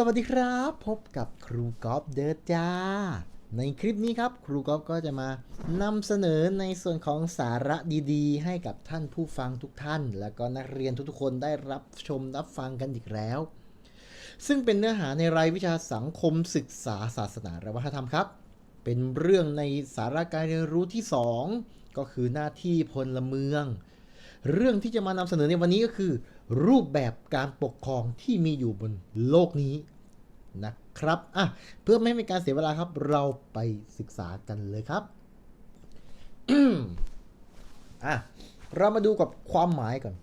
สวัสดีครับ พบกับครูกอล์ฟเดอร์จ้า ในคลิปนี้ครับ ครูกอล์ฟก็จะมานำเสนอในส่วนของสาระดีๆ ให้กับท่านผู้ฟังทุกท่าน และก็นักเรียนทุกๆคนได้รับชมรับฟังกันอีกแล้ว ซึ่งเป็นเนื้อหาในรายวิชาสังคมศึกษาศาสนาและวัฒนธรรมครับ เป็นเรื่องในสาระการเรียนรู้ที่ 2 ก็คือหน้าที่พลเมือง เรื่องที่จะมานำเสนอในวันนี้ก็คือ รูปแบบการปกครองที่มีอยู่บนโลกนี้นะครับอะเพื่อไม่ให้เป็นการเสียเวลาครับ เราไปศึกษากันเลยครับอะเรามาดูกับความหมายก่อน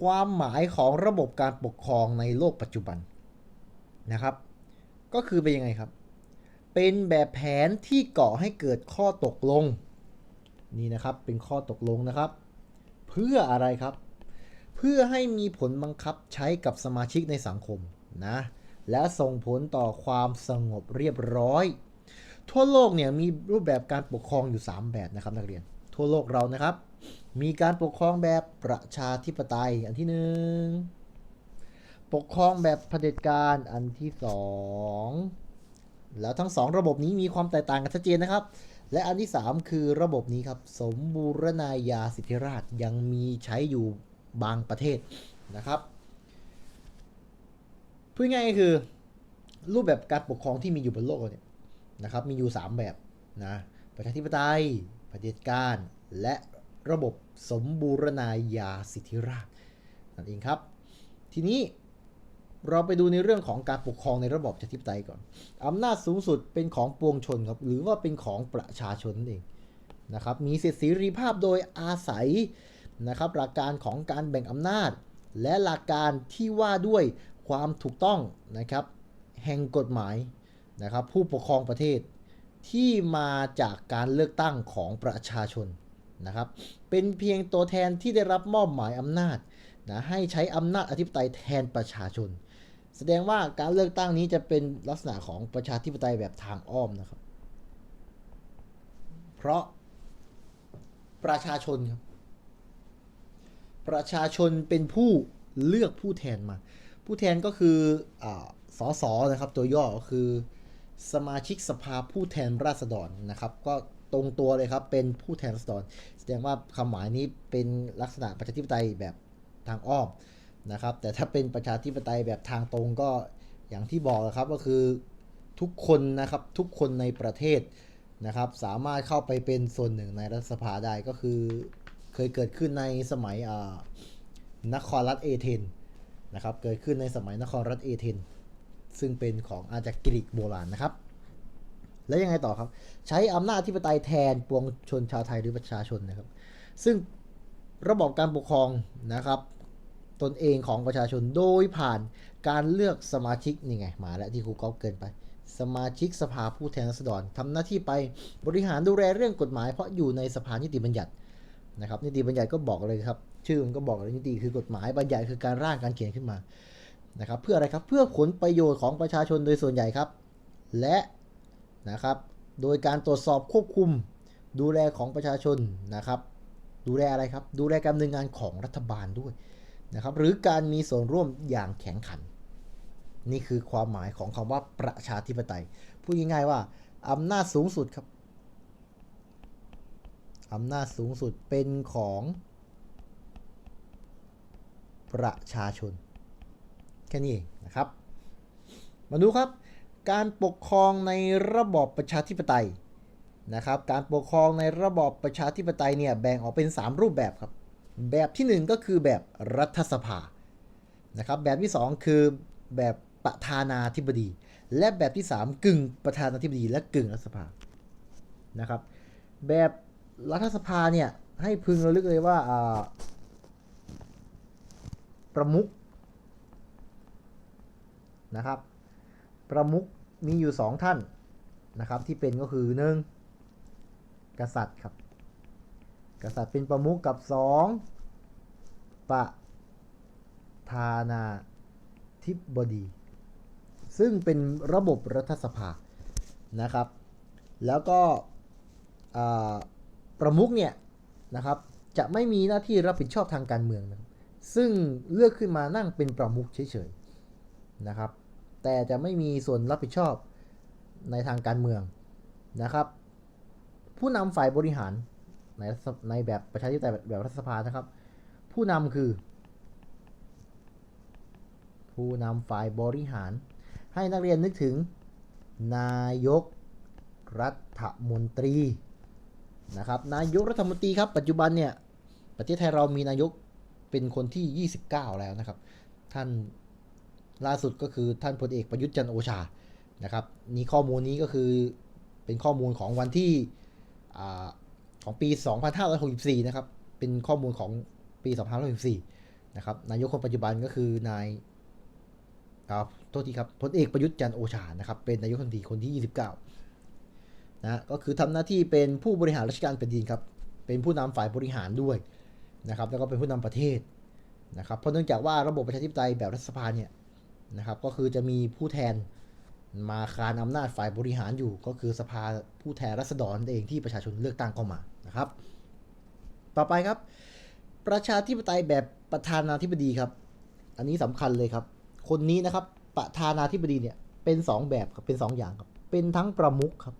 ความหมายของระบบการปกครองในโลกปัจจุบันนะครับ ก็คือเป็นยังไงครับ เป็นแบบแผนที่ก่อให้เกิดข้อตกลง นี่นะครับ เป็นข้อตกลงนะครับ เพื่ออะไรครับ เพื่อให้มีผลบังคับใช้กับสมาชิกในสังคมนะ และส่งผลต่อความสงบเรียบร้อย ทั่วโลกเนี่ยมีรูปแบบการปกครองอยู่ 3 แบบนะครับนักเรียน ทั่วโลกเรานะครับ มีการปกครองแบบประชาธิปไตยอันที่หนึ่งปกครองแบบเผด็จการอันที่สองแล้วทั้งสองระบบนี้มีความแตกต่างกันชัดเจนนะครับและอันที่ 3 คือระบบนี้ครับ สมบูรณาญาสิทธิราชยังมีใช้อยู่ บางประเทศนะครับพูดง่ายๆก็คือ รูปแบบการปกครองที่มีอยู่บนโลกเนี่ยนะครับมีอยู่ 3 แบบนะประชาธิปไตยเผด็จการและระบบสมบูรณาญาสิทธิราชนั่นเองครับ ทีนี้เราไปดูในเรื่องของการปกครองในระบบประชาธิปไตยก่อน อำนาจสูงสุดเป็นของปวงชนครับ หรือว่าเป็นของประชาชนนั่นเองนะครับ มีสิทธิเสรีภาพโดยอาศัย นะครับหลักการของการแบ่งอำนาจ และหลักการที่ว่าด้วยความถูกต้องนะครับแห่งกฎหมายนะครับผู้ปกครองประเทศที่มาจากการเลือกตั้งของประชาชนนะครับเป็นเพียงตัวแทนที่ได้รับมอบหมายอำนาจนะให้ใช้อำนาจอธิปไตยแทนประชาชน แสดงว่าการเลือกตั้งนี้จะเป็นลักษณะของประชาธิปไตยแบบทางอ้อมนะครับ เพราะประชาชนครับ ประชาชนเป็นผู้เลือกผู้แทนมา ผู้แทนก็คืออสอสอนะครับ ตัวย่อก็คือ สมาชิกสภาผู้แทนราษฎรนะครับ ก็ตรงตัวเลยครับเป็นผู้แทนราษฎรแสดงว่าคำหมายนี้เป็นลักษณะประชาธิปไตยแบบทางอ้อมนะครับ แต่ถ้าเป็นประชาธิปไตยแบบทางตรงก็อย่างที่บอกนะครับก็คือทุกคนนะครับทุกคนในประเทศนะครับ สามารถเข้าไปเป็นส่วนหนึ่งในรัฐสภาได้ก็คือ เคยเกิดขึ้นในสมัยนครรัฐเอเธนนะครับ เกิดขึ้นในสมัยนครรัฐเอเธนซึ่งเป็นของอาจากกรีกโบราณนะครับ แล้วยังไงต่อครับ ใช้อำนาจที่ปไตยแทนปวงชนชาวไทยหรือประชาชนนะครับ ซึ่งระบบการปกครองนะครับ ตนเองของประชาชนโดยผ่านการเลือกสมาชิกนี่ไงมาแล้วที่ครูก๊อฟเกินไป สมาชิกสภาผู้แทนราษฎรทำหน้าที่ไปบริหารดูแลเรื่องกฎหมายเพราะอยู่ในสภานิติบัญญัติ นะครับนิติบัญญัติก็บอกเลยครับ ชื่อมันก็บอกเลยนิติคือกฎหมายบัญญัติคือการร่างการเขียนขึ้นมานะครับ เพื่ออะไรครับเพื่อผลประโยชน์ของประชาชนโดยส่วนใหญ่ครับ และนะครับโดยการตรวจสอบควบคุมดูแลของประชาชนนะครับ ดูแลอะไรครับ ดูแลการดำเนินงานของรัฐบาลด้วยนะครับ หรือการมีส่วนร่วมอย่างแข็งขัน นี่คือความหมายของคำว่าประชาธิปไตยพูดง่ายๆว่าอำนาจสูงสุดครับ อำนาจสูงสุดเป็นของประชาชน แค่นี้เองนะครับ มาดูครับ การปกครองในระบอบประชาธิปไตยนะครับ การปกครองในระบอบประชาธิปไตยเนี่ยแบ่งออกเป็น 3 รูปแบบครับ แบบที่ 1 ก็คือแบบรัฐสภานะครับ แบบที่ 2 คือแบบประธานาธิบดี และแบบที่ 3 กึ่งประธานาธิบดี และกึ่งรัฐสภานะครับ แบบ รัฐสภาเนี่ย ให้พึงระลึกเลยว่าประมุขนะครับ ประมุขมีอยู่สองท่านนะครับ ที่เป็นก็คือหนึ่งกษัตริย์ครับ กษัตริย์เป็นประมุขกับสองประธานาธิบดี ซึ่งเป็นระบบรัฐสภานะครับ แล้วก็ ประมุขเนี่ยนะครับจะไม่มีหน้าที่รับผิดชอบทางการเมืองนะซึ่งเลือกขึ้นมานั่งเป็นประมุขเฉยๆนะครับ แต่จะไม่มีส่วนรับผิดชอบในทางการเมืองนะครับ ผู้นำฝ่ายบริหารในในแบบประชาธิปไตยแบบรัฐสภานะครับ ผู้นำคือ ผู้นำฝ่ายบริหาร ให้นักเรียนนึกถึงนายกรัฐมนตรี นะครับนายกรัฐมนตรีครับปัจจุบันเนี่ยประเทศไทยเรามีนายกเป็นคนที่ 29 แล้วนะครับ ท่านล่าสุดก็คือท่านพลเอกประยุทธ์จันโอชานะครับนี่ข้อมูลนี้ก็คือเป็นข้อมูลของวันที่อของปี 2564 นะครับ เป็นข้อมูลของปี 2564 นะครับ นายกคนปัจจุบันก็คือนายครับโทษทีครับพลเอกประยุทธ์จันโอชา นะครับ เป็นนายกรันตรีคนที่ 29 นะก็คือทำหน้าที่เป็นผู้บริหารราชการแผ่นดินครับ เป็นผู้นำฝ่ายบริหารด้วยนะครับ แล้วก็เป็นผู้นำประเทศนะครับ เพราะเนื่องจากว่าระบบประชาธิปไตยแบบรัฐสภาเนี่ยนะครับ ก็คือจะมีผู้แทนมาคานอำนาจฝ่ายบริหารอยู่ ก็คือสภาผู้แทนราษฎรนั่นเองที่ประชาชนเลือกตั้งเข้ามานะครับ ต่อไปครับ ประชาธิปไตยแบบประธานาธิบดีครับ อันนี้สำคัญเลยครับ คนนี้นะครับประธานาธิบดีเนี่ยเป็นสองแบบครับเป็นสองอย่างครับ เป็นทั้งประมุขครับ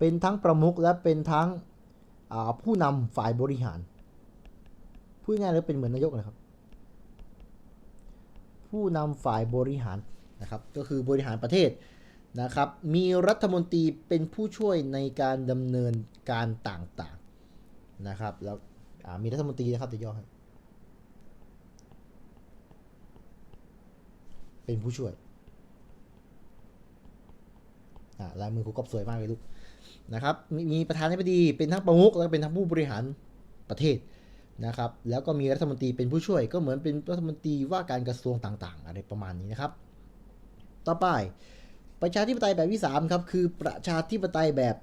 เป็นทั้งประมุขและเป็นทั้งผู้นำฝ่ายบริหาร พูดง่ายๆเลยเป็นเหมือนนายกนะครับ ผู้นำฝ่ายบริหารนะครับ ก็คือบริหารประเทศนะครับ มีรัฐมนตรีเป็นผู้ช่วยในการดำเนินการต่างๆนะครับ แล้วมีรัฐมนตรีนะครับจะย่อเป็นผู้ช่วย อ่าลายมือครูกอบสวยมากเลยลูกนะครับมีมีประธานาธิบดีเป็นทั้งประมุขแล้วก็เป็นทั้งผู้บริหารประเทศนะครับ แล้วก็มีรัฐมนตรีเป็นผู้ช่วย ก็เหมือนเป็นรัฐมนตรีว่าการกระทรวงต่างๆ อะไรประมาณนี้นะครับ ต่อไปประชาธิปไตยแบบที่3ครับคือประชาธิปไตยแบบ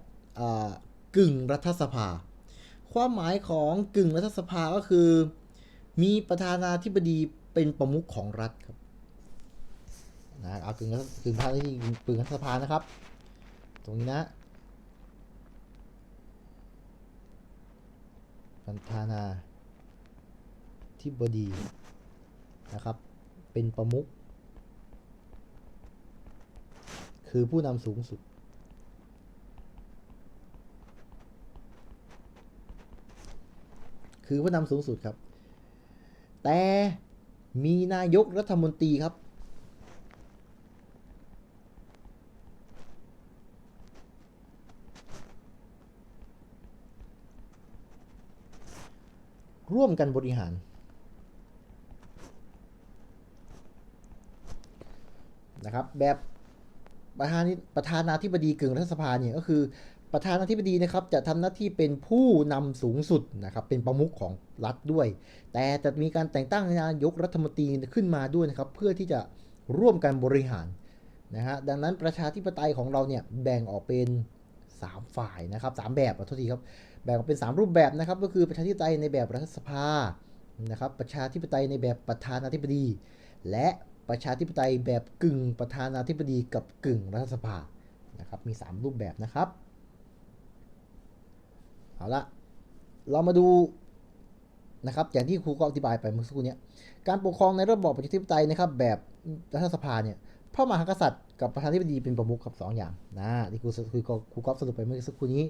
กึ่งรัฐสภา ความหมายของกึ่งรัฐสภาก็คือ มีประธานาธิบดีเป็นประมุขของรัฐครับนะเอากึ่งกึ่งประธานาธิบดีกึ่งรัฐสภานะครับ ตรงนี้นะประธานาธิบดีนะครับ เป็นประมุขคือผู้นำสูงสุด คือผู้นำสูงสุดครับ แต่มีนายกรัฐมนตรีครับ ร่วมกันบริหารนะครับแบบประธานาประธานาธิบดีกึ่งรัฐสภาเนี่ยก็คือประธานาธิบดีนะครับจะทำหน้าที่เป็นผู้นำสูงสุดนะครับเป็นประมุขของรัฐด้วย แต่จะมีการแต่งตั้งนายกรัฐมนตรีขึ้นมาด้วยนะครับเพื่อที่จะร่วมกันบริหารนะฮะดังนั้นประชาธิปไตยของเราเนี่ยแบ่งออกเป็น 3 ฝ่ายนะครับสามแบบขอโทษทีครับแบ่งออกเป็น 3 รูปแบบนะครับ ก็คือประชาธิปไตยในแบบรัฐสภานะครับ ประชาธิปไตยในแบบประธานาธิบดี และประชาธิปไตยแบบกึ่งประธานาธิบดีกับกึ่งรัฐสภานะครับมี 3 รูปแบบนะครับเอาละเรามาดูนะครับอย่างที่ครูก็อธิบายไปเมื่อสักครู่เนี้ยการปกครองในระบอบประชาธิปไตยนะครับแบบรัฐสภาเนี่ย พระมหากษัตริย์กับประธานาธิบดีเป็นประมุขครับสองอย่างนะที่ครูครูครูกอฟสรุปไปเมื่อสักครู่นี้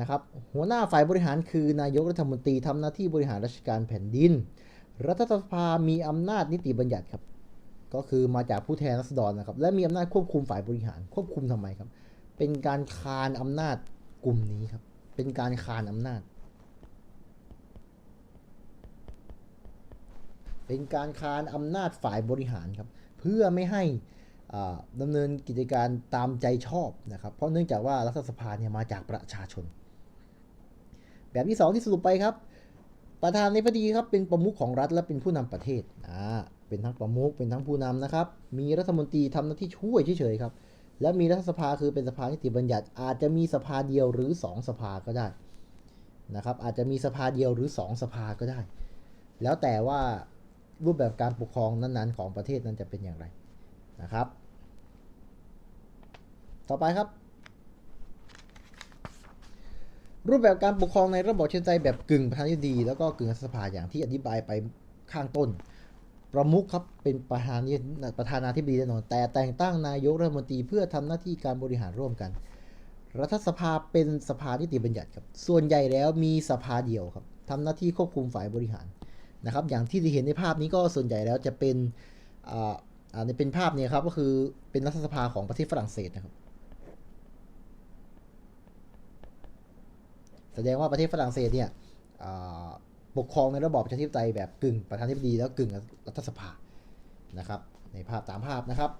นะครับหัวหน้าฝ่ายบริหารคือนายกรัฐมนตรีทำหน้าที่บริหารราชการแผ่นดิน รัฐสภามีอำนาจนิติบัญญัติครับ ก็คือมาจากผู้แทนราษฎรนะครับ และมีอำนาจควบคุมฝ่ายบริหารควบคุมทำไมครับ เป็นการคานอำนาจกลุ่มนี้ครับ เป็นการคานอำนาจ เป็นการคานอำนาจฝ่ายบริหารครับ พื่อไม่ให้อ่าดำเนินกิจการตามใจชอบนะครับ เพราะเนื่องจากว่ารัฐสภาเนี่ยมาจากประชาชน แบบที่สองที่สรุปไปครับ ประธานาธิบดีครับเป็นประมุขของรัฐและเป็นผู้นำประเทศอ่าเป็นทั้งประมุขเป็นทั้งผู้นำนะครับ มีรัฐมนตรีทำหน้าที่ช่วยเฉยๆครับ และมีรัฐสภาคือเป็นสภานิติบัญญัติ อาจจะมีสภาเดียวหรือ 2 สภาก็ได้นะครับ อาจจะมีสภาเดียวหรือ 2 สภาก็ได้ แล้วแต่ว่า รูปแบบการปกครองนั้นๆ ของประเทศนั้นจะเป็นอย่างไรนะครับ ต่อไปครับ รูปแบบการปกครองในระบบประชาธิปไตแบบกึ่งประธานาธิบดี แล้วก็กึ่งรัฐสภาอย่างที่อธิบายไปข้างต้น ประมุขครับเป็นประธานนี่ประธานาธิบดีแน่นอน แต่แต่งตั้งนายกรัฐมนตรีเพื่อทำหน้าที่การบริหารร่วมกัน รัฐสภาเป็นสภานิติบัญญัติครับ ส่วนใหญ่แล้วมีสภาเดียวครับทำหน้าที่ควบคุมฝ่ายบริหาร นะครับ อย่างที่เห็นในภาพนี้ก็ส่วนใหญ่แล้วจะเป็นในเป็นภาพเนี่ยครับก็คือเป็นรัฐสภาของประเทศฝรั่งเศสนะครับ แสดงว่าประเทศฝรั่งเศสเนี่ยปกครองในระบอบประชาธิปไตยแบบกึ่งประธานาธิบดีแล้วกึ่งรัฐสภานะครับ ในภาพตามภาพนะครับ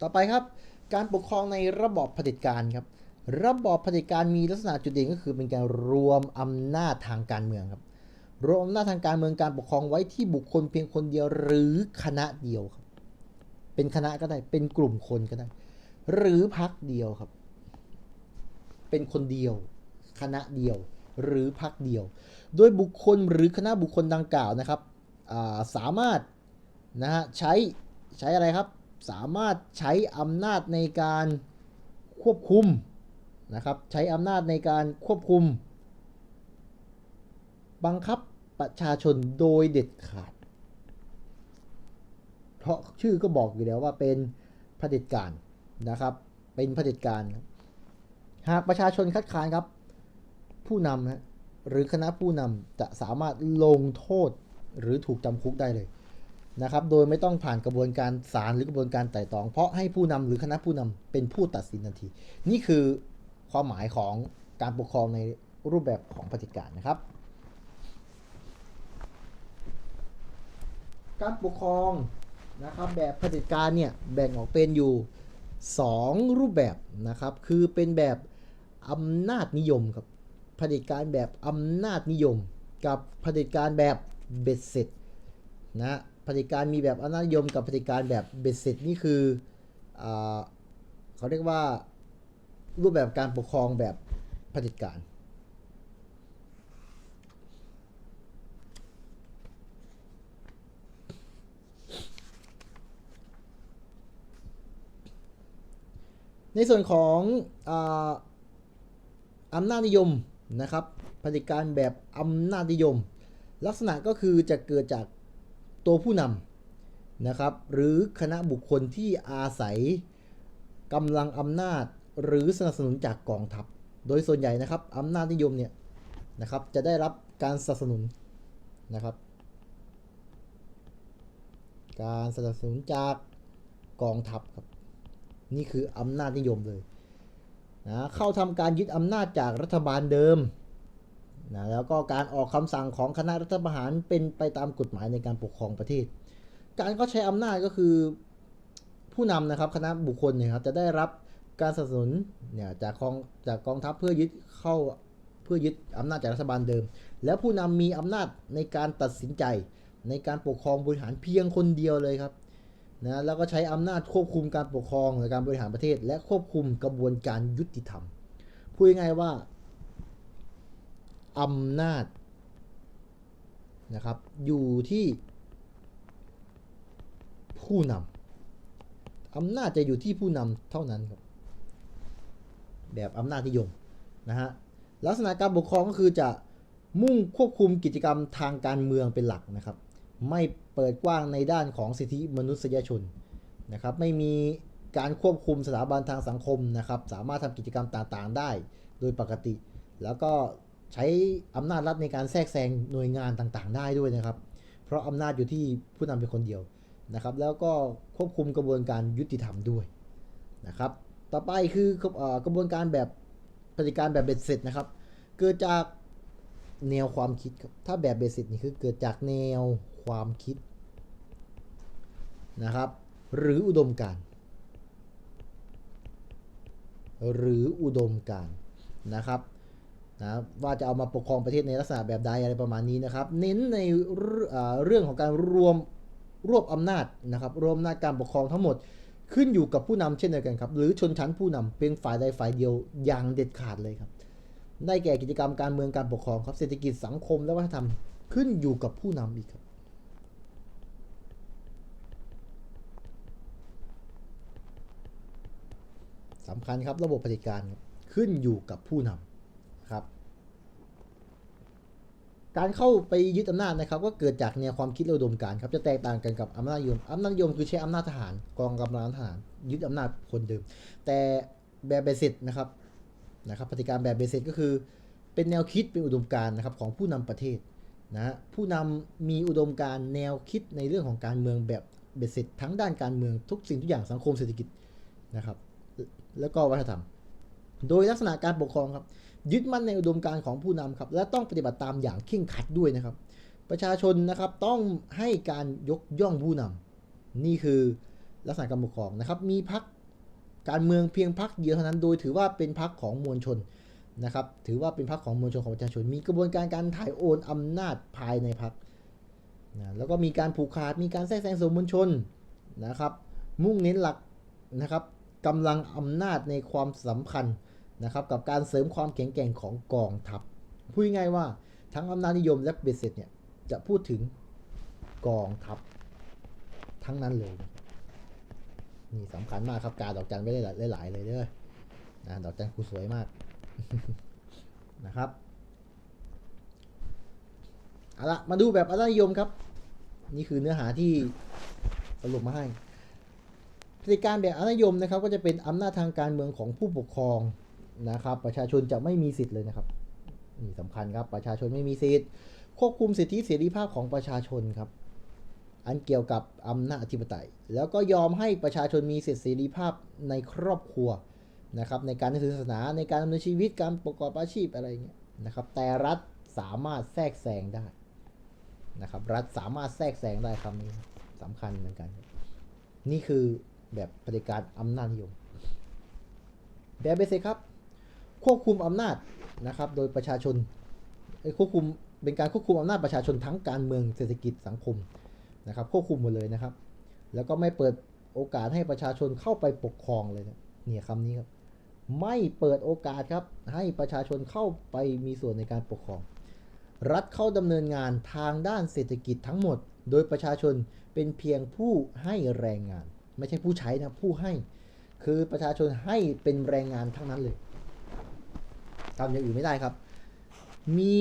ต่อไปครับการปกครองในระบอบเผด็จการครับ ระบอบเผด็จการมีลักษณะจุดเด่นก็คือเป็นการรวมอำนาจทางการเมืองครับ รวมอำนาจทางการเมืองการปกครองไว้ที่บุคคลเพียงคนเดียวหรือคณะเดียวครับ เป็นคณะก็ได้ เป็นกลุ่มคนก็ได้ หรือพรรคเดียวครับ เป็นคนเดียว คณะเดียว หรือพรรคเดียว โดยบุคคลหรือคณะบุคคลดังกล่าวนะครับาสามารถนะฮะใช้ใช้อะไรครับ สามารถใช้อำนาจในการควบคุมนะครับ ใช้อำนาจในการควบคุม บังคับ ประชาชนโดยเด็ดขาด เพราะชื่อก็บอกอยู่แล้วว่าเป็นเผด็จการนะครับ เป็นเผด็จการครับหากประชาชนคัดค้านครับ ผู้นำนะหรือคณะผู้นำจะสามารถลงโทษหรือถูกจำคุกได้เลยนะครับ โดยไม่ต้องผ่านกระบวนการศาลหรือกระบวนการไต่ตอง เพราะให้ผู้นำหรือคณะผู้นำเป็นผู้ตัดสินทันที นี่คือความหมายของการปกครองในรูปแบบของเผด็จการนะครับ การปกครองนะครับแบบเผด็จการเนี่ยแบ่งออกเป็นอยู่ 2 รูปแบบนะครับคือเป็นแบบอำนาจนิยมครับเผด็จการแบบอำนาจนิยม กับเผด็จการแบบเบ็ดเสร็จนะเผด็จการมีแบบอำนาจนิยม กับเผด็จการแบบเบ็ดเสร็จนี่คืออเขาเรียกว่ารูปแบบการปกครองแบบเผด็จการ ในส่วนของอาอำนาจนิยมนะครับปฏิการแบบอำนาจนิยม ลักษณะก็คือจะเกิดจากตัวผู้นำนะครับหรือคณะบุคคลที่อาศัยกำลังอำนาจหรือสนับสนุนจากกองทัพ โดยส่วนใหญ่นะครับอำนาจนิยมเนี่ยนะครับจะได้รับการสนับสนุนนะครับ การสนับสนุนจากกองทัพครับ นี่คืออำนาจนิยมเลยนะเข้าทำการยึดอำนาจจากรัฐบาลเดิมนะแล้วก็การออกคำสั่งของคณะรัฐประหารเป็นไปตามกฎหมายในการปกครองประเทศ การก็ใช้อำนาจก็คือผู้นำนะครับคณะบุคคลเนี่ยครับจะได้รับการสนับสนุนเนี่ยจากกองจากกองทัพเพื่อยึดเข้าเพื่อยึดอำนาจจากรัฐบาลเดิม แล้วผู้นำมีอำนาจในการตัดสินใจในการปกครองบริหารเพียงคนเดียวเลยครับ นะแล้วก็ใช้อำนาจควบคุมการปกครองในการบริหารประเทศ และควบคุมกระบวนการยุติธรรมพูดง่ายๆว่าอำนาจนะครับอยู่ที่ผู้นำอำนาจจะอยู่ที่ผู้นำเท่านั้นครับแบบอำนาจนิยมนะฮะลักษณะการปกครองก็คือจะมุ่งควบคุมกิจกรรมทางการเมืองเป็นหลักนะครับ ไม่ ปิดกว้างในด้านของสิทธิมนุษยชนนะครับไม่มีการควบคุมสถาบันทางสังคมนะครับสามารถทำกิจกรรมต่างๆ ได้โดยปกติ แล้วก็ใช้อำนาจรัฐในการแทรกแซงหน่วยงานต่างๆ ได้ด้วยนะครับ เพราะอำนาจอยู่ที่ผู้นำเป็นคนเดียวนะครับ แล้วก็ควบคุมกระบวนการยุติธรรมด้วยนะครับ ต่อไปคือกระบวนการแบบปฏิการแบบเบ็ดเสร็จนะครับ เกิดจากแนวความคิดครับถ้าแบบเบสิกนี่คือเกิดจากแนวความคิด นะครับ หรืออุดมการหรืออุดมการนะครับนะว่าจะเอามาปกครองประเทศในลักษณะแบบใดอะไรประมาณนี้นะครับ เน้นในเรื่องของการรวมรวบอำนาจนะครับรวมอำนาจการปกครองทั้งหมดขึ้นอยู่กับผู้นำเช่นเดียวกันครับหรือชนชั้นผู้นำเป็นฝ่ายใดฝ่ายเดียวอย่างเด็ดขาดเลยครับได้แก่กิจกรรมการเมืองการปกครองครับเศรษฐกิจสังคมและวัฒนธรรมขึ้นอยู่กับผู้นำอีกครับ สำคัญครับระบบปฏิการขึ้นอยู่กับผู้นำครับ การเข้าไปยึดอำนาจนะครับ ก็เกิดจากแนวความคิดและอุดมการครับจะแตกต่างกันกับอำนาจนิยมอำนาจนิยมคือใช้อำนาจทหารกองกำลังทหารยึดอำนาจคนเดิม แต่แบบเบสิตนะครับนะครับปฏิการแบบเบสิตก็คือ เป็นแนวคิดเป็นอุดมการณ์นะครับของผู้นำประเทศนะผู้นำมีอุดมการแนวคิดในเรื่องของการเมืองแบบเบสิตทั้งด้านการเมืองทุกสิ่งทุกอย่างสังคมเศรษฐกิจนะครับ แล้วก็วัฒนธรรม โดยลักษณะการปกครองครับ ยึดมั่นในอุดมการณ์ของผู้นำครับ และต้องปฏิบัติตามอย่างเคร่งครัดด้วยนะครับ ประชาชนนะครับต้องให้การยกย่องผู้นำนี่คือลักษณะการปกครองนะครับ มีพักการเมืองเพียงพักเดียวเท่านั้น โดยถือว่าเป็นพักของมวลชนนะครับ ถือว่าเป็นพักของมวลชนของประชาชน มีกระบวนการการถ่ายโอนอำนาจภายในพักนะแล้วก็มีการผูกขาด มีการแทรกแซงสู่มวลชนนะครับ มุ่งเน้นหลักนะครับ กำลังอำนาจในความสำคัญนะครับกับการเสริมความแข็งแกร่งของกองทัพพูดง่ายว่าทั้งอำนาจนิยมและเบสเสร็จเนี่ยจะพูดถึงกองทัพทั้งนั้นเลยนี่สำคัญมากครับการดอกจันไว้ได้หลายๆเลยเด้อนะดอกจันครูสวยมากนะครับเอาละมาดูแบบอำนาจนิยมครับ นี่คือเนื้อหาที่สรุปมาให้ พฤติการแบบอนิยมนะครับ ก็จะเป็นอำนาจทางการเมืองของผู้ปกครองนะครับ ประชาชนจะไม่มีสิทธิ์เลยนะครับนี่สำคัญครับประชาชนไม่มีสิทธิ์ ควบคุมสิทธิเสรีภาพของประชาชนครับ อันเกี่ยวกับอำนาจอธิปไตย แล้วก็ยอมให้ประชาชนมีสิทธิเสรีภาพในครอบครัวนะครับในการนับถือศานาในการดำเนินชีวิตการประกอบอาชีพอะไรเงี้ยนะครับ แต่รัฐสามารถแทรกแซงได้นะครับ รัฐสามารถแทรกแซงได้คำนี้สำคัญเหมือนกัน นี่คือ แบบปฏิการอำนาจนิยมแบบเบสิกครับ ควบคุมอำนาจนะครับ โดยประชาชนเอ้ควบคุมเป็นการควบคุมอำนาจประชาชนทั้งการเมืองเศรษฐกิจสังคมนะครับ ควบคุมหมดเลยนะครับ แล้วก็ไม่เปิดโอกาสให้ประชาชนเข้าไปปกครองเลยนะเนี่ยคำนี้ครับ ไม่เปิดโอกาสครับ ให้ประชาชนเข้าไปมีส่วนในการปกครอง รัฐเข้าดำเนินงานทางด้านเศรษฐกิจทั้งหมด โดยประชาชนเป็นเพียงผู้ให้แรงงาน ไม่ใช่ผู้ใช้นะผู้ให้ คือประชาชนให้เป็นแรงงานทั้งนั้นเลยทำอย่างอื่นไม่ได้ครับ มี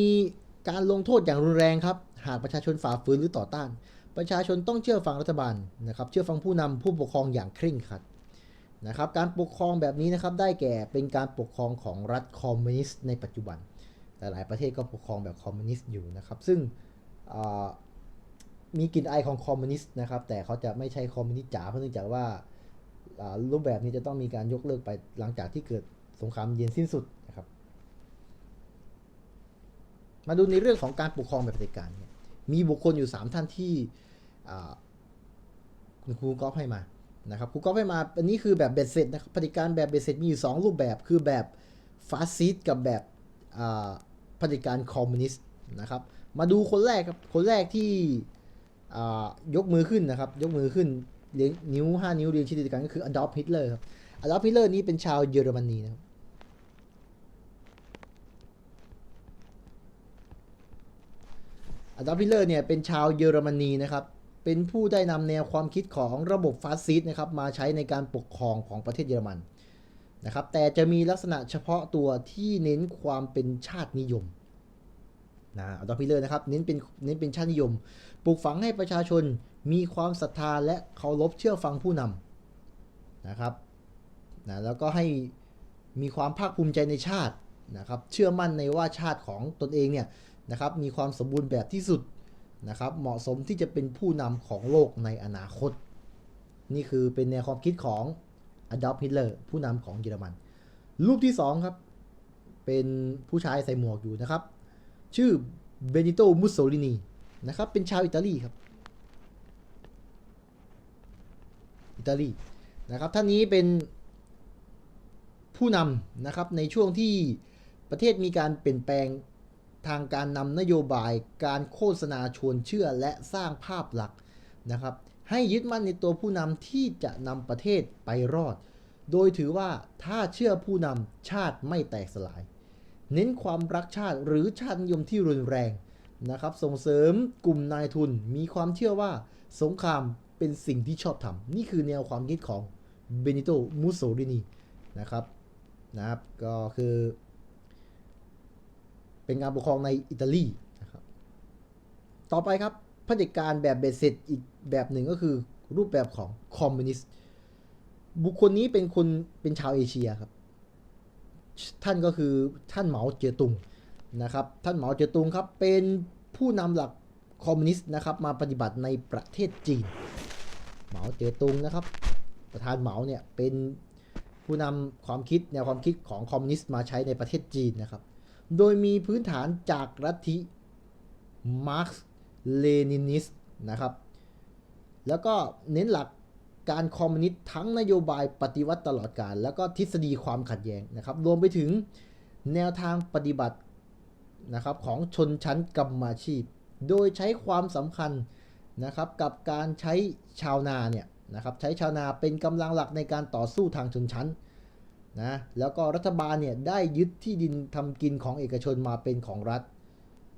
การลงโทษอย่างรุนแรงครับ หากประชาชนฝ่าฝืนหรือต่อต้าน ประชาชนต้องเชื่อฟังรัฐบาลนะครับ เชื่อฟังผู้นำผู้ปกครองอย่างเคร่งครัดนะครับ การปกครองแบบนี้นะครับ ได้แก่เป็นการปกครองของรัฐคอมมิวนิสต์ในปัจจุบัน แต่หลายประเทศก็ปกครองแบบคอมมิวนิสต์อยู่นะครับ ซึ่ง มีกลิ่นอายของคอมมิวนิสต์นะครับ แต่เขาจะไม่ใช่คอมมิวนิสต์จ๋าเพราะเนื่องจากว่ารูปแบบนี้จะต้องมีการยกเลิกไปหลังจากที่เกิดสงครามเย็นสิ้นสุดนะครับ มาดูในเรื่องของการปกครองแบบเผด็จการเนี่ยมีบุคคลอยู่ 3 ท่านที่คุณครูก๊อฟให้มานะครับครูก๊อฟให้มาอันนี้คือแบบเบ็ดเสร็จนะครับปฏิการแบบเบ็ดเสร็จมีอยู่ 2 รูปแบบคือแบบฟาสซิสต์กับแบบปฏิการคอมมิวนิสต์นะครับ มาดูคนแรกครับคนแรกที่ ยกมือขึ้นนะครับ ยกมือขึ้นเียงนิ้วห้านิ้วเรียงชิดติดกันก็คืออดอ f ฮิตเลอร์ครับอดอ f ฮิตเลอร์นี้เป็นชาวเยอรมนีนะครับอดอ f ฮิตเลอร์เนี่ยเป็นชาวเยอรมนีนะครับ เป็นผู้ได้นำแนวความคิดของระบบฟาสซิสต์นะครับมาใช้ในการปกครองของประเทศเยอรมันนะครับ แต่จะมีลักษณะเฉพาะตัวที่เน้นความเป็นชาตินิยม นะอดอ f ฮิเลอร์นะครับเน้นเป็นเน้นเป็นชาตินิยม ปลูกฝังให้ประชาชนมีความศรัทธาและเคารพเชื่อฟังผู้นำนะครับนะแล้วก็ให้มีความภาคภูมิใจในชาตินะครับเชื่อมั่นในว่าชาติของตนเองเนี่ยนะครับมีความสมบูรณ์แบบที่สุดนะครับเหมาะสมที่จะเป็นผู้นำของโลกในอนาคต นี่คือเป็นแนวความคิดของอดอ f ฮิตเลอร์ผู้นำของเยอรมัน รูปที่สองครับเป็นผู้ชายใส่หมวกอยู่นะครับ ชื่อเบนิโตมุสโซลินีนะครับ เป็นชาวอิตาลีครับ อิตาลีนะครับท่านนี้เป็นผู้นำนะครับในช่วงที่ประเทศมีการเปลี่ยนแปลงทางการนำนโยบายการโฆษณาชวนเชื่อและสร้างภาพลักษณ์นะครับ ให้ยึดมั่นในตัวผู้นำที่จะนำประเทศไปรอด โดยถือว่าถ้าเชื่อผู้นำชาติไม่แตกสลาย เน้นความรักชาติหรือชาตินิยมที่รุนแรงนะครับ ส่งเสริมกลุ่มนายทุนมีความเชื่อว่าสงครามเป็นสิ่งที่ชอบทำนี่คือแนวความคิดของเบนิโตมุสโซลินีนะครับนะครับก็คือ เป็นการปกครองในอิตาลีนะครับต่อไปครับเผด็จการแบบเบ็ดเสร็จอีกแบบหนึ่งก็คือรูปแบบของคอมมิวนิสต์บุคคลนี้เป็นคนเป็นชาวเอเชียครับ ท่านก็คือท่านเหมาเจ๋อตุงนะครับ ท่านเหมาเจ๋อตุงครับเป็นผู้นำหลักคอมมิวนิสต์นะครับมาปฏิบัติในประเทศจีน เหมาเจ๋อตุงนะครับ ประธานเหมาเนี่ยเป็นผู้นำความคิดแนวความคิดของคอมมิวนิสต์มาใช้ในประเทศจีนนะครับ โดยมีพื้นฐานจากลัทธิมาร์กซ์เลนินิสต์นะครับ แล้วก็เน้นหลัก การคอมมิวนิสต์ทั้งนโยบายปฏิวัติตลอดกาลแล้วก็ทฤษฎีความขัดแย้งนะครับ รวมไปถึงแนวทางปฏิบัตินะครับของชนชั้นกรรมาชีพ โดยใช้ความสำคัญนะครับกับการใช้ชาวนาเนี่ยนะครับใช้ชาวนาเป็นกำลังหลักในการต่อสู้ทางชนชั้นนะแล้วก็รัฐบาลเนี่ยได้ยึดที่ดินทำกินของเอกชนมาเป็นของรัฐ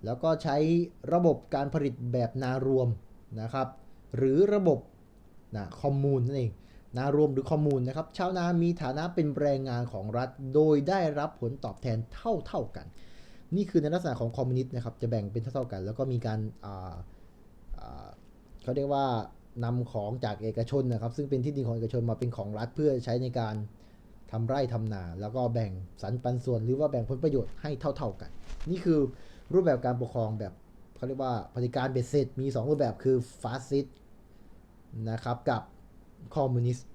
แล้วก็ใช้ระบบการผลิตแบบนารวมนะครับหรือระบบ นะคอมมูนนั่นเองนารวมหรือคอมมูนนะครับชาวนามีฐานะเป็นแรงงานของรัฐ โดยได้รับผลตอบแทนเท่าเท่าๆกัน นี่คือในลักษณะของคอมมิวนิสต์นะครับจะแบ่งเป็นเท่าเท่าๆกัน แล้วก็มีการอ่าเขาเรียกว่านำของจากเอกชนนะครับ ซึ่งเป็นที่ดินของเอกชนมาเป็นของรัฐเพื่อใช้ในการทำไร่ทำนา แล้วก็แบ่งสรรปันส่วนหรือว่าแบ่งผลประโยชน์ให้เท่า ๆกัน นี่คือรูปแบบการปกครองแบบเขาเรียกว่าปฏิการเบ็ดเสร็จมี 2 รูปแบบคือฟาสซิสต์ นะครับกับคอมมิวนิสต์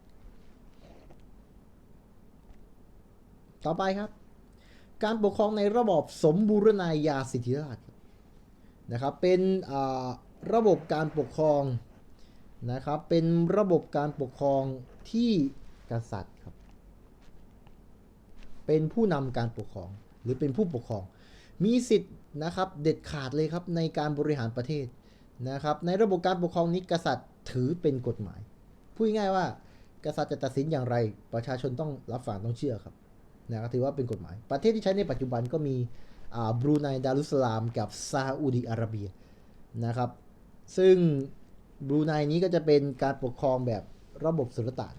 ต่อไปครับ การปกครองในระบอบสมบูรณาญาสิทธิราชนะครับเป็นระบบการปกครองนะครับเป็นระบบการปกครองที่กษัตริย์ครับเป็นผู้นำการปกครองหรือเป็นผู้ปกครอง มีสิทธิ์นะครับเด็ดขาดเลยครับในการบริหารประเทศนะครับในระบบการปกครองนี้กษัตริย์ ถือเป็นกฎหมาย พูดง่ายว่ากษัตริย์จะตัดสินอย่างไร ประชาชนต้องรับฟังต้องเชื่อครับนะครับถือว่าเป็นกฎหมาย ประเทศที่ใช้ในปัจจุบันก็มีอ่าบรูไนดารุสลาม กับซาอุดิอาระเบียนะครับ ซึ่งบรูไนนี้ก็จะเป็นการปกครองแบบระบบสุลต่าน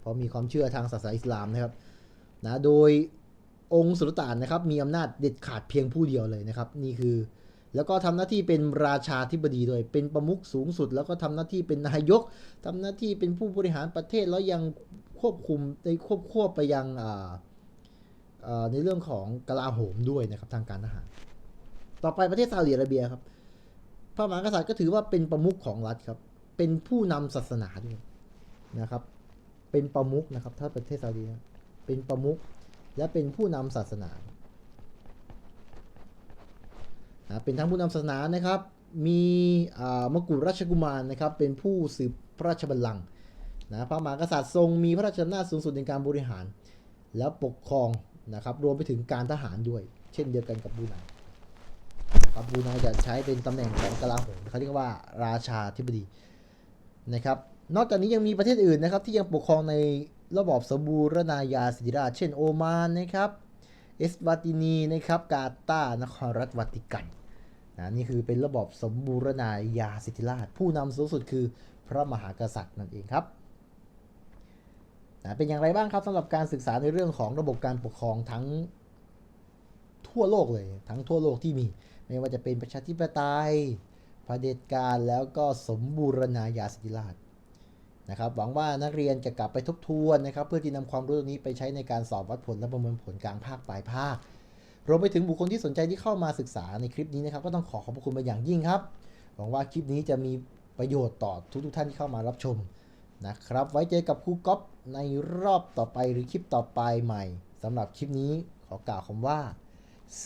เพราะมีความเชื่อทางศาสนาอิสลามนะครับนะโดยองค์สุลต่านนะครับมีอำนาจเด็ดขาดเพียงผู้เดียวเลยนะครับ นี่คือ แล้วก็ทำหน้าที่เป็นราชาธิบดีด้วย เป็นประมุขสูงสุด แล้วก็ทำหน้าที่เป็นนายกทำหน้าที่เป็นผู้บริหารประเทศแล้วยังควบคุมในควบควบไปยังในเรื่องของกลาโหมด้วยนะครับทางการทหาร ต่อไปประเทศซาอุดิอาระเบียครับ พระมหากษัตริย์ก็ถือว่าเป็นประมุขของรัฐครับ เป็นผู้นำศาสนาด้วยนะครับ เป็นประมุขนะครับ ถ้าประเทศซาอุดินะเป็นประมุขและเป็นผู้นำศาสนา นะเป็นทั้งผู้นำศาสนานะครับ มีมกุฎราชกุมารนะครับ เป็นผู้สืบพระราชบัลลังก์นะพระมหากษัตริย์ทรงมีพระราชอำนาจสูงสุดในการบริหาร และปกครองนะครับ รวมไปถึงการทหารด้วย เช่นเดียวกันกับบรูไนครับบรูไนจะใช้เป็นตำแหน่งของกลาโหมเขาเรียกว่าราชาธิบดีนะครับ นอกจากนี้ยังมีประเทศอื่นนะครับ ที่ยังปกครองในระบอบสบูรณาญาสิทธิราช เช่นโอมานนะครับ เอสวาตินีนะครับกาตานครรัฐวัติกันนะนี่คือเป็นระบบสมบูรณาญาสิทธิราช ผู้นำสูงสุดคือพระมหากษัตริย์นั่นเองครับนะเป็นอย่างไรบ้างครับสำหรับการศึกษาในเรื่องของระบบการปกครองทั้งทั่วโลกเลยทั้งทั่วโลกที่มีไม่ว่าจะเป็นประชาธิปไตยเผด็จการแล้วก็สมบูรณาญาสิทธิราช นะครับหวังว่านักเรียนจะกลับไปทบทวนนะครับ เพื่อที่นำความรู้ตรงนี้ไปใช้ในการสอบวัดผลและประเมินผลกลางภาคปลายภาค รวมไปถึงบุคคลที่สนใจที่เข้ามาศึกษาในคลิปนี้นะครับ ก็ต้องขอขอบพระคุณเป็นอย่างยิ่งครับ หวังว่าคลิปนี้จะมีประโยชน์ต่อทุกๆท่านที่เข้ามารับชมนะครับ ไว้เจอกับครูก๊อฟในรอบต่อไปหรือคลิปต่อไปใหม่สำหรับคลิปนี้ขอกล่าวคำว่า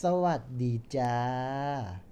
สวัสดีจ้า